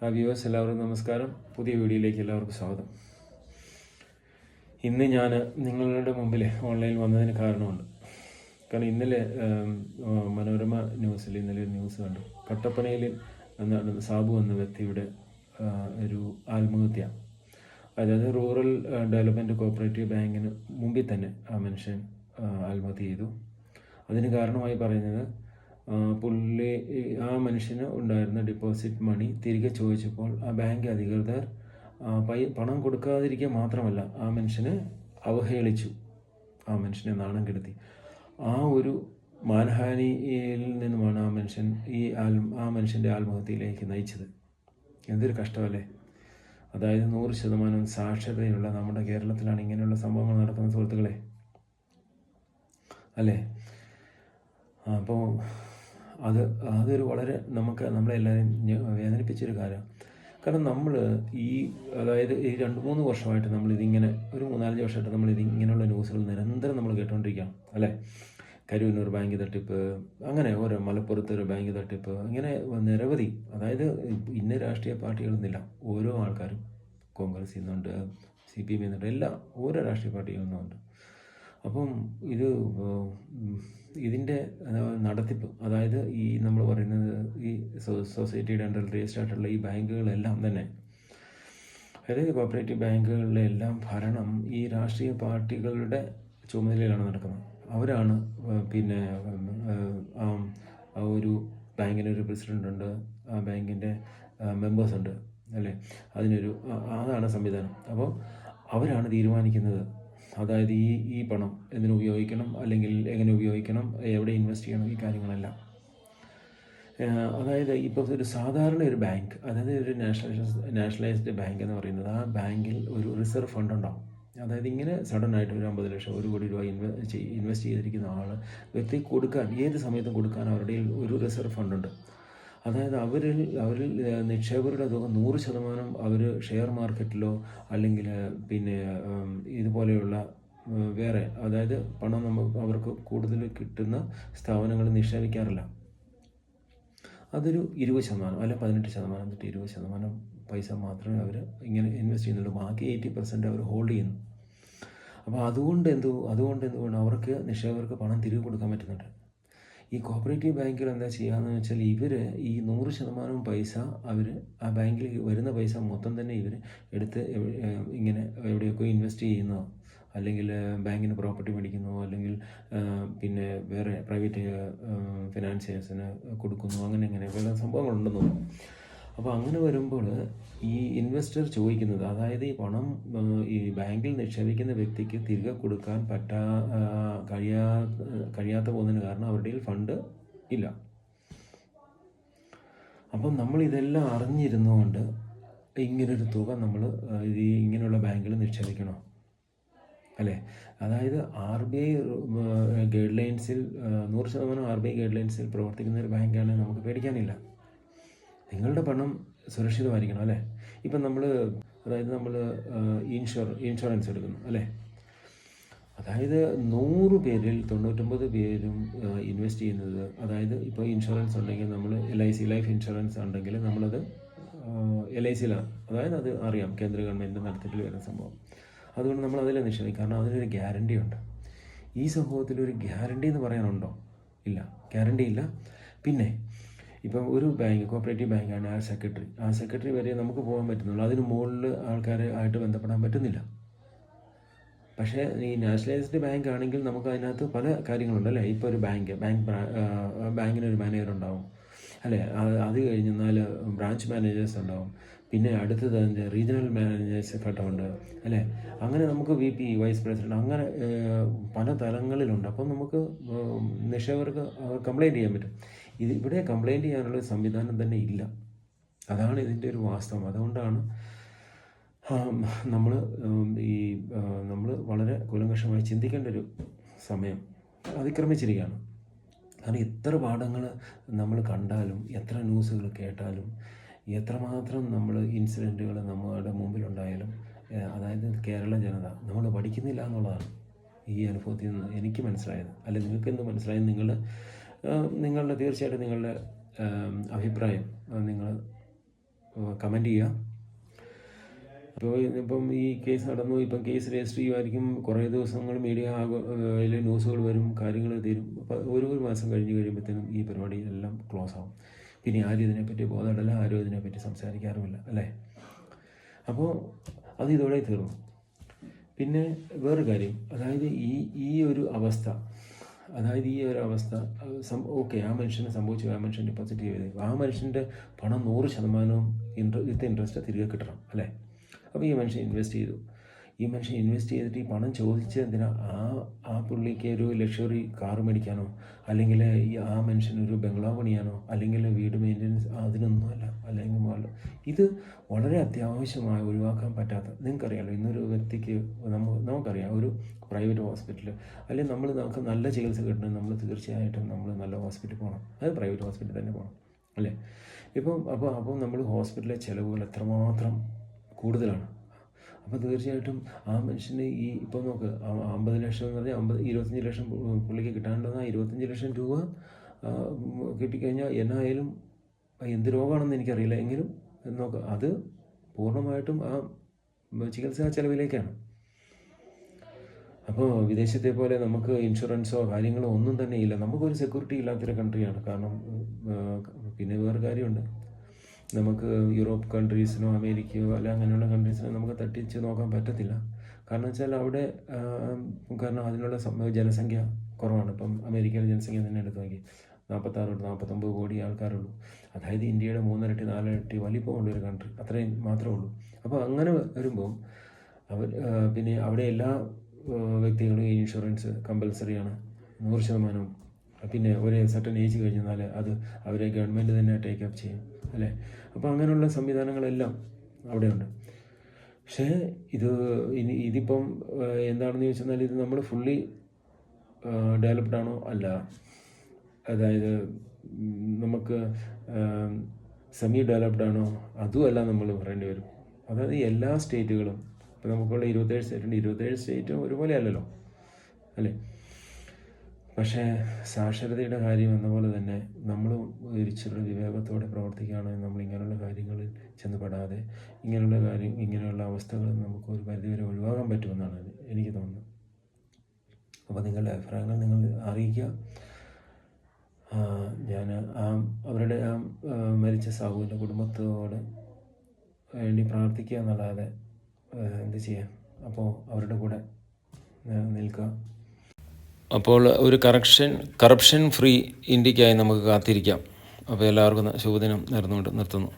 Viewers എല്ലാവർക്കും നമസ്കാരം. പുതിയ വീഡിയോയിലേക്ക് എല്ലാവർക്കും സ്വാഗതം. ഇന്ന് ഞാൻ നിങ്ങളുടെ മുമ്പിൽ ഓൺലൈനിൽ വന്നതിന് കാരണമുണ്ട്. കാരണം ഇന്നലെ മനോരമ ന്യൂസിൽ ഇന്നലെ ഒരു ന്യൂസ് കണ്ടു. കട്ടപ്പനയിൽ സാബു എന്ന വ്യക്തിയുടെ ഒരു ആത്മഹത്യ. അതായത് റൂറൽ ഡെവലപ്മെന്റ് കോപ്പറേറ്റീവ് ബാങ്കിന് മുമ്പിൽ തന്നെ ആ മനുഷ്യൻ ആത്മഹത്യ ചെയ്തു. അതിന് കാരണമായി പറയുന്നത് പുള്ളി ആ മനുഷ്യന് ഉണ്ടായിരുന്ന ഡിപ്പോസിറ്റ് മണി തിരികെ ചോദിച്ചപ്പോൾ ആ ബാങ്ക് അധികൃതർ പൈ പണം കൊടുക്കാതിരിക്കുക മാത്രമല്ല ആ മനുഷ്യനെ അവഹേളിച്ചു. ആ മനുഷ്യനെ നാണം കെടുത്തി. ആ ഒരു മാനഹാനിയിൽ നിന്നുമാണ് ആ മനുഷ്യൻ ഈ ആ മനുഷ്യന്റെ ആത്മഹത്യയിലേക്ക് നയിച്ചത്. എന്തൊരു കഷ്ടമല്ലേ? അതായത് നൂറ് ശതമാനം സാക്ഷരതയുള്ള നമ്മുടെ കേരളത്തിലാണ് ഇങ്ങനെയുള്ള സംഭവങ്ങൾ നടക്കുന്ന സുഹൃത്തുക്കളെ. അല്ലേ? അപ്പോൾ അത് അതൊരു വളരെ നമുക്ക് നമ്മളെല്ലാവരും വേദനിപ്പിച്ചൊരു കാര്യമാണ് കാരണം നമ്മൾ ഈ അതായത് ഈ രണ്ട് മൂന്ന് വർഷമായിട്ട് നമ്മളിതിങ്ങനെ ഒരു മൂന്നാലഞ്ച് വർഷമായിട്ട് നമ്മളിത് ഇങ്ങനെയുള്ള ന്യൂസുകൾ നിരന്തരം നമ്മൾ കേട്ടുകൊണ്ടിരിക്കുകയാണ് അല്ലേ? കരൂന്നൂർ ബാങ്ക് തട്ടിപ്പ് അങ്ങനെ ഓരോ മലപ്പുറത്ത് ഒരു ബാങ്ക് തട്ടിപ്പ് അങ്ങനെ നിരവധി അതായത് ഇന്ന രാഷ്ട്രീയ പാർട്ടികളൊന്നുമില്ല. ഓരോ ആൾക്കാരും കോൺഗ്രസ് ഇന്നുണ്ട് സി പി എം എന്നുണ്ട് എല്ലാം ഓരോ രാഷ്ട്രീയ പാർട്ടികളിൽ നിന്നുണ്ട് അപ്പം ഇത് ഇതിന്റെ നടത്തിപ്പ് അതായത് ഈ നമ്മൾ പറയുന്നത് ഈ സൊസൈറ്റിയുടെ അണ്ടറിൽ രജിസ്റ്റർ ആയിട്ടുള്ള ഈ ബാങ്കുകളെല്ലാം തന്നെ അതായത് കോപ്പറേറ്റീവ് ബാങ്കുകളിലെ എല്ലാം ഭരണം ഈ രാഷ്ട്രീയ പാർട്ടികളുടെ ചുമതലയിലാണ് നടക്കുന്നത്. അവരാണ് പിന്നെ ആ ഒരു ബാങ്കിന്റെ ഒരു പ്രസിഡന്റ് ഉണ്ട് ആ ബാങ്കിന്റെ മെമ്പേഴ്സ് ഉണ്ട് അല്ലേ? അതിനൊരു അതാണ് സംവിധാനം. അപ്പോൾ അവരാണ് തീരുമാനിക്കുന്നത് അതായത് ഈ ഈ പണം എന്തിനു ഉപയോഗിക്കണം? അല്ലെങ്കിൽ എങ്ങനെ ഉപയോഗിക്കണം? എവിടെ ഇൻവെസ്റ്റ് ചെയ്യണം? ഈ കാര്യങ്ങളെല്ലാം. അതായത് ഇപ്പോൾ ഒരു സാധാരണ ഒരു ബാങ്ക് അതായത് ഒരു നാഷണലൈസ് നാഷണലൈസ്ഡ് ബാങ്ക് എന്ന് പറയുന്നത് ആ ബാങ്കിൽ ഒരു റിസർവ് ഫണ്ട് ഉണ്ടാവും. അതായത് ഇങ്ങനെ സഡൻ ആയിട്ട് ഒരു അമ്പത് ലക്ഷം ഒരു കോടി രൂപ ഇൻവെസ്റ്റ് ഇൻവെസ്റ്റ് ചെയ്തിരിക്കുന്ന ആൾ വ്യക്തി കൊടുക്കാൻ ഏത് സമയത്തും കൊടുക്കാൻ അവരുടെ ഒരു റിസർവ് ഫണ്ടുണ്ട് അതായത് അവരിൽ അവരിൽ നിക്ഷേപകരുടെ തുക നൂറ് ശതമാനം അവർ ഷെയർ മാർക്കറ്റിലോ അല്ലെങ്കിൽ പിന്നെ ഇതുപോലെയുള്ള വേറെ അതായത് പണം നമുക്ക് അവർക്ക് കൂടുതൽ കിട്ടുന്ന സ്ഥാപനങ്ങളിൽ നിക്ഷേപിക്കാറില്ല. അതൊരു ഇരുപത് ശതമാനം അല്ല പതിനെട്ട് ശതമാനം തൊട്ട് ഇരുപത് ശതമാനം പൈസ മാത്രമേ അവർ ഇങ്ങനെ ഇൻവെസ്റ്റ് ചെയ്യുന്നുള്ളൂ. ബാക്കി എയ്റ്റി പെർസെന്റ് അവർ ഹോൾഡ് ചെയ്യുന്നു. അപ്പോൾ അതുകൊണ്ട് എന്തു അതുകൊണ്ട് എന്തുകൊണ്ട് അവർക്ക് നിക്ഷേപകർക്ക് പണം തിരികെ കൊടുക്കാൻ പറ്റുന്നുണ്ട്? ഈ കോപ്പറേറ്റീവ് ബാങ്കിൽ എന്താ ചെയ്യാന്ന് വെച്ചാൽ ഇവർ ഈ നൂറ് ശതമാനം പൈസ അവർ ആ ബാങ്കിൽ വരുന്ന പൈസ മൊത്തം തന്നെ ഇവർ എടുത്ത് ഇങ്ങനെ എവിടെയൊക്കെ ഇൻവെസ്റ്റ് ചെയ്യുന്നോ അല്ലെങ്കിൽ ബാങ്കിന് പ്രോപ്പർട്ടി മേടിക്കുന്നു അല്ലെങ്കിൽ പിന്നെ വേറെ പ്രൈവറ്റ് ഫിനാൻസിയേഴ്സിന് കൊടുക്കുന്നു അങ്ങനെ ഇങ്ങനെ പല സംഭവങ്ങളുണ്ടെന്ന് തോന്നുന്നു. അപ്പോൾ അങ്ങനെ വരുമ്പോൾ ഈ ഇൻവെസ്റ്റർ ചോദിക്കുന്നത് അതായത് ഈ പണം ഈ ബാങ്കിൽ നിക്ഷേപിക്കുന്ന വ്യക്തിക്ക് തിരികെ കൊടുക്കാൻ പറ്റാ കഴിയാ കഴിയാത്ത പോകുന്നതിന് കാരണം അവരുടെ ഫണ്ട് ഇല്ല. അപ്പം നമ്മൾ ഇതെല്ലാം അറിഞ്ഞിരുന്നുകൊണ്ട് ഇങ്ങനൊരു തുക നമ്മൾ ഈ ഇങ്ങനെയുള്ള ബാങ്കിൽ നിക്ഷേപിക്കണോ? അല്ലേ? അതായത് ആർ ബി ഐ ഗൈഡ് ലൈൻസിൽ നൂറ് ശതമാനം ആർ ബി ഐ ഗൈഡ് ലൈൻസിൽ പ്രവർത്തിക്കുന്ന ഒരു ബാങ്കാണെങ്കിൽ നമുക്ക് പേടിക്കാനില്ല. നിങ്ങളുടെ പണം സുരക്ഷിതമായിരിക്കണം അല്ലേ? ഇപ്പം നമ്മൾ അതായത് നമ്മൾ ഇൻഷുർ ഇൻഷുറൻസ് എടുക്കുന്നു അല്ലേ? അതായത് നൂറ് പേരിൽ തൊണ്ണൂറ്റൊമ്പത് പേരും ഇൻവെസ്റ്റ് ചെയ്യുന്നത് അതായത് ഇപ്പോൾ ഇൻഷുറൻസ് ഉണ്ടെങ്കിൽ നമ്മൾ L I C life insurance ഉണ്ടെങ്കിൽ നമ്മളത് എൽ ഐ സിയിലാണ് അതായത് അത് അറിയാം കേന്ദ്ര ഗവൺമെന്റ് നടത്തിപ്പിൽ വരുന്ന സംഭവം. അതുകൊണ്ട് നമ്മൾ അതിലെ നിക്ഷേപം കാരണം അതിനൊരു ഗ്യാരണ്ടി ഉണ്ട്. ഈ സംഭവത്തിൽ ഒരു ഗ്യാരണ്ടി എന്ന് പറയാനുണ്ടോ? ഇല്ല. ഗ്യാരണ്ടി ഇല്ല. പിന്നെ ഇപ്പം ഒരു ബാങ്ക് കോപ്പറേറ്റീവ് ബാങ്കാണ് ആ സെക്രട്ടറി ആ സെക്രട്ടറി വരെ നമുക്ക് പോകാൻ പറ്റുന്നുള്ളൂ. അതിന് മുകളിൽ ആൾക്കാരെ ആയിട്ട് ബന്ധപ്പെടാൻ പറ്റുന്നില്ല. പക്ഷേ ഈ നാഷണലൈസ്ഡ് ബാങ്ക് ആണെങ്കിൽ നമുക്ക് അതിനകത്ത് പല കാര്യങ്ങളുണ്ട് അല്ലേ? ഇപ്പോൾ ഒരു ബാങ്ക് ബാങ്ക് ബാങ്കിനൊരു മാനേജർ ഉണ്ടാവും. അല്ലേ? അത് കഴിഞ്ഞ് കഴിഞ്ഞാൽ ബ്രാഞ്ച് മാനേജേഴ്സ് ഉണ്ടാവും. പിന്നെ അടുത്തത് അതിന്റെ റീജിയണൽ മാനേജേഴ്സ് ഘട്ടമുണ്ട്. അല്ലേ? അങ്ങനെ നമുക്ക് വി പി വൈസ് പ്രസിഡന്റ് അങ്ങനെ പല തലങ്ങളിലുണ്ട്. അപ്പം നമുക്ക് നിക്ഷേപകർക്ക് കംപ്ലൈന്റ് ചെയ്യാൻ പറ്റും. ഇത് ഇവിടെ കംപ്ലൈന്റ് ചെയ്യാനുള്ള സംവിധാനം തന്നെ ഇല്ല. അതാണ് ഇതിന്റെ ഒരു വാസ്തവം. അതുകൊണ്ടാണ് നമ്മൾ ഈ നമ്മൾ വളരെ കൂലങ്കഷമായി ചിന്തിക്കേണ്ട ഒരു സമയം അതിക്രമിച്ചിരിക്കുകയാണ്. കാരണം എത്ര പാഠങ്ങൾ നമ്മൾ കണ്ടാലും എത്ര ന്യൂസുകൾ കേട്ടാലും എത്രമാത്രം നമ്മൾ ഇൻസിഡന്റുകൾ നമ്മുടെ മുമ്പിലുണ്ടായാലും അതായത് കേരള ജനത നമ്മൾ പഠിക്കുന്നില്ല എന്നുള്ളതാണ് ഈ അനുഭവത്തിൽ നിന്ന് എനിക്ക് മനസ്സിലായത്. അല്ല നിങ്ങൾക്ക് എന്ത് മനസ്സിലായത് നിങ്ങൾ നിങ്ങളുടെ തീർച്ചയായിട്ടും നിങ്ങളുടെ അഭിപ്രായം നിങ്ങൾ കമന്റ് ചെയ്യുക. അപ്പോൾ ഇപ്പം ഈ കേസ് നടന്നു. ഇപ്പം കേസ് രജിസ്റ്റർ ചെയ്യുമായിരിക്കും കുറേ ദിവസങ്ങൾ മീഡിയ അതിൽ ന്യൂസുകൾ വരും കാര്യങ്ങൾ തീരും. അപ്പോൾ ഒരു ഒരു മാസം കഴിഞ്ഞ് കഴിയുമ്പോഴത്തേനും ഈ പരിപാടി എല്ലാം ക്ലോസ് ആവും. പിന്നെ ആരും ഇതിനെപ്പറ്റി ബോധമില്ല ആരും ഇതിനെപ്പറ്റി സംസാരിക്കാറുമില്ല അല്ലേ? അപ്പോൾ അത് ഇതോടെ തീർന്നു. പിന്നെ വേറൊരു കാര്യം. അതായത് ഈ ഈ ഒരു അവസ്ഥ അതായത് ഈ ഒരു അവസ്ഥ ഓക്കെ ആ മനുഷ്യന് സംഭവിച്ചു ആ മനുഷ്യൻ ഡിപ്പോസിറ്റ് ചെയ്ത് ആ മനുഷ്യന്റെ പണം നൂറ് ശതമാനവും ഇൻട്ര വിത്ത് ഇൻട്രസ്റ്റ് തിരികെ കിട്ടണം അല്ലേ? അപ്പോൾ ഈ മനുഷ്യൻ ഇൻവെസ്റ്റ് ചെയ്തു. ഈ മനുഷ്യൻ ഇൻവെസ്റ്റ് ചെയ്തിട്ട് ഈ പണം ചോദിച്ചത് എന്തിനാ ആ ആ പുള്ളിക്ക് ഒരു ലക്ഷറി കാർ മേടിക്കാനോ അല്ലെങ്കിൽ ഈ ആ മനുഷ്യന് ഒരു ബംഗ്ലാവ് പണിയാനോ അല്ലെങ്കിൽ വീട് മെയിന്റനൻസ് അതിനൊന്നുമല്ല. അല്ലെങ്കിൽ ഇത് വളരെ അത്യാവശ്യമായി ഒഴിവാക്കാൻ പറ്റാത്ത നിങ്ങൾക്കറിയാമല്ലോ ഇന്നൊരു വ്യക്തിക്ക് നമുക്ക് നമുക്കറിയാം ഒരു പ്രൈവറ്റ് ഹോസ്പിറ്റൽ അല്ലെങ്കിൽ നമ്മൾ നമുക്ക് നല്ല ചികിത്സ കിട്ടണമെങ്കിൽ നമ്മൾ തീർച്ചയായിട്ടും നമ്മൾ നല്ല ഹോസ്പിറ്റലിൽ പോകണം അത് പ്രൈവറ്റ് ഹോസ്പിറ്റലിൽ തന്നെ പോകണം അല്ലേ? ഇപ്പം അപ്പോൾ അപ്പോൾ നമ്മൾ ഹോസ്പിറ്റലിലെ ചിലവുകൾ എത്രമാത്രം കൂടുതലാണ്? അപ്പോൾ തീർച്ചയായിട്ടും ആ മനുഷ്യന് ഈ ഇപ്പോൾ നോക്ക് അമ്പത് ലക്ഷം എന്ന് പറഞ്ഞാൽ അമ്പത് ഇരുപത്തഞ്ച് ലക്ഷം പുള്ളിക്ക് കിട്ടാണ്ടെന്ന് ഇരുപത്തഞ്ച് ലക്ഷം രൂപ കിട്ടിക്കഴിഞ്ഞാൽ എന്നായാലും എന്ത് രോഗമാണെന്ന് എനിക്കറിയില്ല. എങ്കിലും നോക്ക് അത് പൂർണമായിട്ടും ആ ചികിത്സാ ചെലവിലേക്കാണ്. അപ്പോൾ വിദേശത്തെ പോലെ നമുക്ക് ഇൻഷുറൻസോ കാര്യങ്ങളോ ഒന്നും തന്നെ ഇല്ല. നമുക്കൊരു സെക്യൂരിറ്റി ഇല്ലാത്തൊരു കൺട്രിയാണ് കാരണം പിന്നെ വേറെ കാര്യമുണ്ട്. നമുക്ക് യൂറോപ്പ് കൺട്രീസിനോ അമേരിക്കയോ അല്ല അങ്ങനെയുള്ള കൺട്രീസിനോ നമുക്ക് തട്ടിച്ച് നോക്കാൻ പറ്റത്തില്ല. കാരണം വെച്ചാൽ അവിടെ കാരണം അതിനുള്ള ജനസംഖ്യ കുറവാണ്. ഇപ്പം അമേരിക്കയിലെ ജനസംഖ്യ തന്നെ എടുത്ത് നോക്കി. നാൽപ്പത്താറ് തൊട്ട് നാൽപ്പത്തൊമ്പത് കോടി ആൾക്കാരുള്ളൂ. അതായത് ഇന്ത്യയുടെ മൂന്നരട്ടി നാലരട്ടി വലിപ്പമുള്ള ഒരു കൺട്രി അത്രയും മാത്രമേ ഉള്ളൂ. അപ്പോൾ അങ്ങനെ വരുമ്പം അവർ പിന്നെ അവിടെ എല്ലാ വ്യക്തികളും ഇൻഷുറൻസ് കമ്പൽസറിയാണ് നൂറ് ശതമാനവും. പിന്നെ ഒരു സർട്ടൻ ഏജ് കഴിഞ്ഞാൽ അത് അവരെ ഗവൺമെന്റ് തന്നെ ടേക്ക് അപ്പ് ചെയ്യും അല്ലേ? അപ്പോൾ അങ്ങനെയുള്ള സംവിധാനങ്ങളെല്ലാം അവിടെയുണ്ട്. പക്ഷേ ഇത് ഇനി ഇതിപ്പം എന്താണെന്ന് ചോദിച്ചാൽ ഇത് നമ്മൾ ഫുള്ളി ഡെവലപ്ഡ് ആണോ അല്ല. അതായത് നമുക്ക് സെമി ഡെവലപ്ഡ് ആണോ അതുമല്ല നമ്മൾ പറയേണ്ടി വരും. അതായത് എല്ലാ സ്റ്റേറ്റുകളും ഇപ്പോൾ നമുക്കുള്ള ഇരുപത്തേഴ് സ്റ്റേറ്റ് ഉണ്ട്. ഇരുപത്തേഴ് സ്റ്റേറ്റും ഒരുപോലെ അല്ലല്ലോ അല്ലേ? പക്ഷേ സാക്ഷരതയുടെ കാര്യം എന്ന പോലെ തന്നെ നമ്മൾ ഇച്ചിരി വിവേകത്തോടെ പ്രവർത്തിക്കുകയാണെങ്കിൽ നമ്മൾ ഇങ്ങനെയുള്ള കാര്യങ്ങളിൽ ചെന്ന് പെടാതെ ഇങ്ങനെയുള്ള കാര്യം ഇങ്ങനെയുള്ള അവസ്ഥകൾ നമുക്ക് ഒരു പരിധിവരെ ഒഴിവാക്കാൻ പറ്റുമെന്നാണ് എനിക്ക് തോന്നുന്നത്. അപ്പോൾ നിങ്ങളുടെ അഭിപ്രായങ്ങൾ നിങ്ങൾ അറിയിക്കുക. ഞാൻ ആ അവരുടെ ആ മരിച്ച സാഹുവിന്റെ കുടുംബത്തോട് വേണ്ടി പ്രാർത്ഥിക്കുക എന്നല്ലാതെ എന്ത് ചെയ്യാം? അപ്പോൾ അവരുടെ കൂടെ നിൽക്കുക. അപ്പോൾ ഒരു കറക്ഷൻ കറപ്ഷൻ ഫ്രീ ഇന്ത്യക്കായി നമുക്ക് കാത്തിരിക്കാം. അപ്പോൾ എല്ലാവർക്കും ശുഭദിനം നേർന്നുകൊണ്ട് നിർത്തുന്നു.